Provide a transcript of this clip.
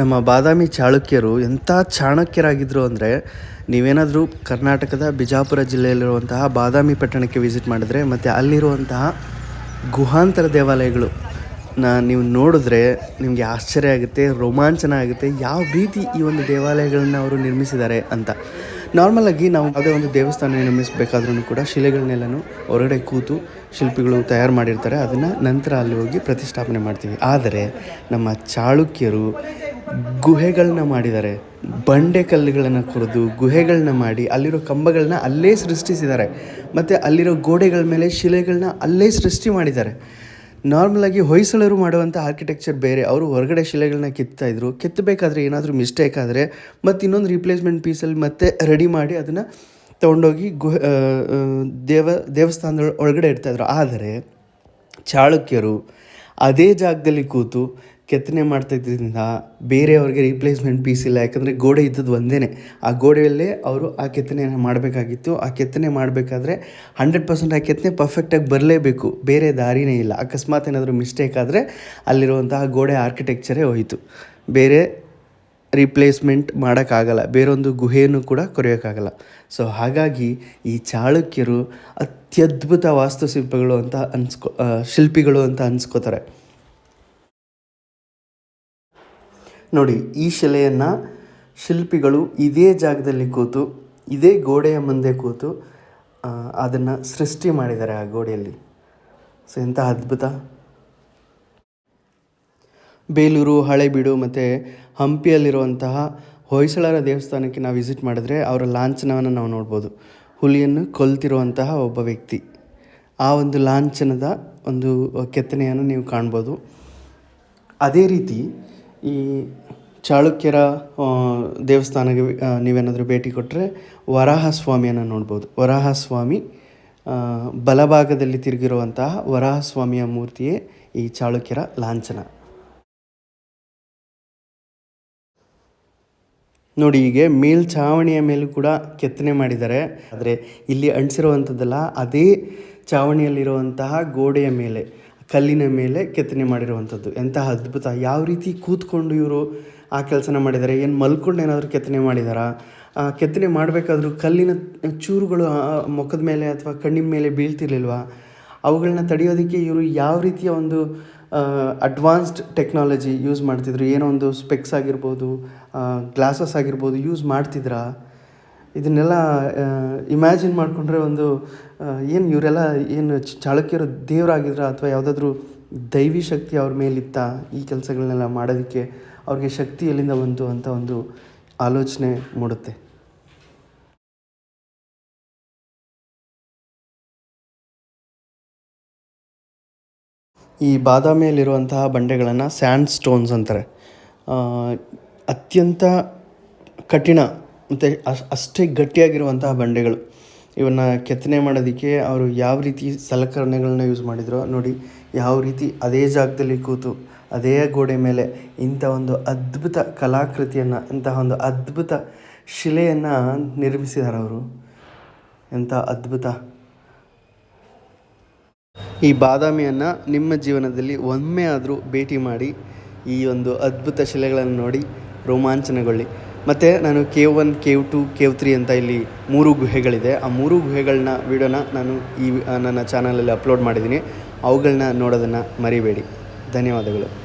ನಮ್ಮ ಬಾದಾಮಿ ಚಾಳುಕ್ಯರು ಎಂಥ ಚಾಣಕ್ಯರಾಗಿದ್ದರು ಅಂದರೆ ನೀವೇನಾದರೂ ಕರ್ನಾಟಕದ ಬಿಜಾಪುರ ಜಿಲ್ಲೆಯಲ್ಲಿರುವಂತಹ ಬಾದಾಮಿ ಪಟ್ಟಣಕ್ಕೆ ವಿಸಿಟ್ ಮಾಡಿದ್ರೆ ಮತ್ತು ಅಲ್ಲಿರುವಂತಹ ಗುಹಾಂತರ ದೇವಾಲಯಗಳು, ನಾ, ನೀವು ನೋಡಿದ್ರೆ ನಿಮಗೆ ಆಶ್ಚರ್ಯ ಆಗುತ್ತೆ, ರೋಮಾಂಚನ ಆಗುತ್ತೆ, ಯಾವ ರೀತಿ ಈ ಒಂದು ದೇವಾಲಯಗಳನ್ನು ಅವರು ನಿರ್ಮಿಸಿದ್ದಾರೆ ಅಂತ. ನಾರ್ಮಲಾಗಿ ನಾವು ಯಾವುದೇ ಒಂದು ದೇವಸ್ಥಾನ ನಿರ್ಮಿಸಬೇಕಾದ್ರೂ ಕೂಡ ಶಿಲೆಗಳನ್ನೆಲ್ಲನೂ ಹೊರಗಡೆ ಕೂತು ಶಿಲ್ಪಿಗಳು ತಯಾರು ಮಾಡಿರ್ತಾರೆ, ಅದನ್ನು ನಂತರ ಅಲ್ಲಿ ಹೋಗಿ ಪ್ರತಿಷ್ಠಾಪನೆ ಮಾಡ್ತೀವಿ. ಆದರೆ ನಮ್ಮ ಚಾಳುಕ್ಯರು ಗುಹೆಗಳನ್ನ ಮಾಡಿದ್ದಾರೆ. ಬಂಡೆ ಕಲ್ಲುಗಳನ್ನು ಕೊರೆದು ಗುಹೆಗಳನ್ನ ಮಾಡಿ ಅಲ್ಲಿರೋ ಕಂಬಗಳನ್ನ ಅಲ್ಲೇ ಸೃಷ್ಟಿಸಿದ್ದಾರೆ. ಮತ್ತು ಅಲ್ಲಿರೋ ಗೋಡೆಗಳ ಮೇಲೆ ಶಿಲೆಗಳನ್ನ ಅಲ್ಲೇ ಸೃಷ್ಟಿ ಮಾಡಿದ್ದಾರೆ. ನಾರ್ಮಲಾಗಿ ಹೊಯ್ಸಳರು ಮಾಡುವಂಥ ಆರ್ಕಿಟೆಕ್ಚರ್ ಬೇರೆ. ಅವರು ಹೊರಗಡೆ ಶಿಲೆಗಳನ್ನ ಕೆತ್ತಾ ಇದ್ರು. ಕೆತ್ತಬೇಕಾದ್ರೆ ಏನಾದರೂ ಮಿಸ್ಟೇಕ್ ಆದರೆ ಮತ್ತು ಇನ್ನೊಂದು ರಿಪ್ಲೇಸ್ಮೆಂಟ್ ಪೀಸಲ್ಲಿ ಮತ್ತೆ ರೆಡಿ ಮಾಡಿ ಅದನ್ನು ತೊಗೊಂಡೋಗಿ ಗುಹೆ ದೇವ, ದೇವಸ್ಥಾನದ ಒಳಗಡೆ ಇಡ್ತಾಯಿದ್ರು ಆದರೆ ಚಾಳುಕ್ಯರು ಅದೇ ಜಾಗದಲ್ಲಿ ಕೂತು ಕೆತ್ತನೆ ಮಾಡ್ತಾಯಿದ್ದರಿಂದ ಬೇರೆಯವ್ರಿಗೆ ರೀಪ್ಲೇಸ್ಮೆಂಟ್ ಪೀಸ್ ಇಲ್ಲ. ಯಾಕಂದರೆ ಗೋಡೆ ಇದ್ದದ್ದು ಒಂದೇ ಆ ಗೋಡೆಯಲ್ಲೇ ಅವರು ಆ ಕೆತ್ತನೆಯನ್ನು ಮಾಡಬೇಕಾಗಿತ್ತು. ಆ ಕೆತ್ತನೆ ಮಾಡಬೇಕಾದ್ರೆ ಹಂಡ್ರೆಡ್ ಪರ್ಸೆಂಟ್ ಆ ಕೆತ್ತನೆ ಪರ್ಫೆಕ್ಟಾಗಿ ಬರಲೇಬೇಕು. ಬೇರೆ ದಾರಿನೇ ಇಲ್ಲ. ಅಕಸ್ಮಾತ್ ಏನಾದರೂ ಮಿಸ್ಟೇಕ್ ಆದರೆ ಅಲ್ಲಿರುವಂತಹ ಗೋಡೆ ಆರ್ಕಿಟೆಕ್ಚರೇ ಹೋಯಿತು. ಬೇರೆ ರಿಪ್ಲೇಸ್ಮೆಂಟ್ ಮಾಡೋಕ್ಕಾಗಲ್ಲ. ಬೇರೊಂದು ಗುಹೆಯನ್ನು ಕೂಡ ಕೊರೆಯೋಕ್ಕಾಗಲ್ಲ. ಸೊ ಹಾಗಾಗಿ ಈ ಚಾಳುಕ್ಯರು ಅತ್ಯದ್ಭುತ ವಾಸ್ತುಶಿಲ್ಪಗಳು ಅಂತ ಅನ್ಸ್ಕೊ ಶಿಲ್ಪಿಗಳು ಅಂತ ಅನ್ಸ್ಕೋತಾರೆ. ನೋಡಿ, ಈ ಶಿಲೆಯನ್ನು ಶಿಲ್ಪಿಗಳು ಇದೇ ಜಾಗದಲ್ಲಿ ಕೂತು, ಇದೇ ಗೋಡೆಯ ಮುಂದೆ ಕೂತು ಅದನ್ನು ಸೃಷ್ಟಿ ಮಾಡಿದ್ದಾರೆ ಆ ಗೋಡೆಯಲ್ಲಿ. ಸೊ, ಎಂಥ ಅದ್ಭುತ. ಬೇಲೂರು, ಹಳೆಬೀಡು ಮತ್ತು ಹಂಪಿಯಲ್ಲಿರುವಂತಹ ಹೊಯ್ಸಳರ ದೇವಸ್ಥಾನಕ್ಕೆ ನಾವು ವಿಸಿಟ್ ಮಾಡಿದ್ರೆ ಅವರ ಲಾಂಛನವನ್ನು ನಾವು ನೋಡ್ಬೋದು. ಹುಲಿಯನ್ನು ಕೊಲ್ತಿರುವಂತಹ ಒಬ್ಬ ವ್ಯಕ್ತಿ. ಆ ಒಂದು ಲಾಂಛನದ ಒಂದು ಕೆತ್ತನೆಯನ್ನು ನೀವು ಕಾಣ್ಬೋದು. ಅದೇ ರೀತಿ ಈ ಚಾಳುಕ್ಯರ ದೇವಸ್ಥಾನಕ್ಕೆ ನೀವೇನಾದರೂ ಭೇಟಿ ಕೊಟ್ಟರೆ ವರಾಹ ಸ್ವಾಮಿಯನ್ನು ನೋಡ್ಬೋದು. ವರಾಹ ಸ್ವಾಮಿ ಬಲಭಾಗದಲ್ಲಿ ತಿರುಗಿರುವಂತಹ ವರಾಹ ಸ್ವಾಮಿಯ ಮೂರ್ತಿಯೇ ಈ ಚಾಳುಕ್ಯರ ಲಾಂಛನ. ನೋಡಿ, ಹೀಗೆ ಮೇಲ್ಛಾವಣಿಯ ಮೇಲೂ ಕೂಡ ಕೆತ್ತನೆ ಮಾಡಿದ್ದಾರೆ. ಆದರೆ ಇಲ್ಲಿ ಅಂಟಿಸಿರುವಂಥದ್ದಲ್ಲ ಅದೇ ಚಾವಣಿಯಲ್ಲಿರುವಂತಹ ಗೋಡೆಯ ಮೇಲೆ. ಕಲ್ಲಿನ ಮೇಲೆ ಕೆತ್ತನೆ ಮಾಡಿರುವಂಥದ್ದು. ಎಂತಹ ಅದ್ಭುತ. ಯಾವ ರೀತಿ ಕೂತ್ಕೊಂಡು ಇವರು ಆ ಕೆಲಸನ ಮಾಡಿದ್ದಾರೆ? ಏನು ಮಲ್ಕೊಂಡು ಏನಾದರೂ ಕೆತ್ತನೆ ಮಾಡಿದಾರಾ? ಆ ಕೆತ್ತನೆ ಮಾಡಬೇಕಾದ್ರೂ ಕಲ್ಲಿನ ಚೂರುಗಳು ಮುಖದ ಮೇಲೆ ಅಥವಾ ಕಣ್ಣಿನ ಮೇಲೆ ಬೀಳ್ತಿರ್ಲಿಲ್ವಾ? ಅವುಗಳನ್ನ ತಡೆಯೋದಕ್ಕೆ ಇವರು ಯಾವ ರೀತಿಯ ಒಂದು ಅಡ್ವಾನ್ಸ್ಡ್ ಟೆಕ್ನಾಲಜಿ ಯೂಸ್ ಮಾಡ್ತಿದ್ರು? ಏನೋ ಒಂದು ಸ್ಪೆಕ್ಸ್ ಆಗಿರ್ಬೋದು ಗ್ಲಾಸಸ್ ಆಗಿರ್ಬೋದು ಯೂಸ್ ಮಾಡ್ತಿದ್ರಾ? ಇದನ್ನೆಲ್ಲ ಇಮ್ಯಾಜಿನ್ ಮಾಡಿಕೊಂಡ್ರೆ ಒಂದು ಏನು ಇವರೆಲ್ಲ ಏನು ಚಾಳಕ್ಯರು ದೇವರಾಗಿದ್ರ ಅಥವಾ ಯಾವುದಾದ್ರೂ ದೈವಿ ಶಕ್ತಿ ಅವ್ರ ಮೇಲಿತ್ತ ಈ ಕೆಲಸಗಳನ್ನೆಲ್ಲ ಮಾಡೋದಕ್ಕೆ ಅವ್ರಿಗೆ ಶಕ್ತಿ ಎಲ್ಲಿಂದ ಬಂತು ಅಂತ ಒಂದು ಆಲೋಚನೆ ಮೂಡುತ್ತೆ. ಈ ಬಾದಾಮಿಯಲ್ಲಿರುವಂತಹ ಬಂಡೆಗಳನ್ನು ಸ್ಯಾಂಡ್ ಸ್ಟೋನ್ಸ್ ಅಂತಾರೆ. ಅತ್ಯಂತ ಕಠಿಣ ಮತ್ತು ಅಷ್ಟೇ ಗಟ್ಟಿಯಾಗಿರುವಂತಹ ಬಂಡೆಗಳು. ಇವನ್ನು ಕೆತ್ತನೆ ಮಾಡೋದಕ್ಕೆ ಅವರು ಯಾವ ರೀತಿ ಸಲಕರಣೆಗಳನ್ನ ಯೂಸ್ ಮಾಡಿದ್ರು, ನೋಡಿ ಯಾವ ರೀತಿ ಅದೇ ಜಾಗದಲ್ಲಿ ಕೂತು, ಅದೇ ಗೋಡೆ ಮೇಲೆ ಇಂಥ ಒಂದು ಅದ್ಭುತ ಕಲಾಕೃತಿಯನ್ನು ಇಂತಹ ಒಂದು ಅದ್ಭುತ ಶಿಲೆಯನ್ನು ನಿರ್ಮಿಸಿದ್ದಾರೆ ಅವರು. ಎಂಥ ಅದ್ಭುತ. ಈ ಬಾದಾಮಿಯನ್ನು ನಿಮ್ಮ ಜೀವನದಲ್ಲಿ ಒಮ್ಮೆ ಆದರೂ ಭೇಟಿ ಮಾಡಿ ಈ ಒಂದು ಅದ್ಭುತ ಶಿಲೆಗಳನ್ನು ನೋಡಿ ರೋಮಾಂಚನಗೊಳ್ಳಿ. ಮತ್ತು ನಾನು cave one cave two cave three ಅಂತ ಇಲ್ಲಿ ಮೂರು ಗುಹೆಗಳಿದೆ. ಆ ಮೂರು ಗುಹೆಗಳನ್ನ ವೀಡಿಯೋನ ನಾನು ಈ ನನ್ನ ಚಾನಲಲ್ಲಿ ಅಪ್ಲೋಡ್ ಮಾಡಿದ್ದೀನಿ. ಅವುಗಳನ್ನ ನೋಡೋದನ್ನು ಮರಿಬೇಡಿ. ಧನ್ಯವಾದಗಳು.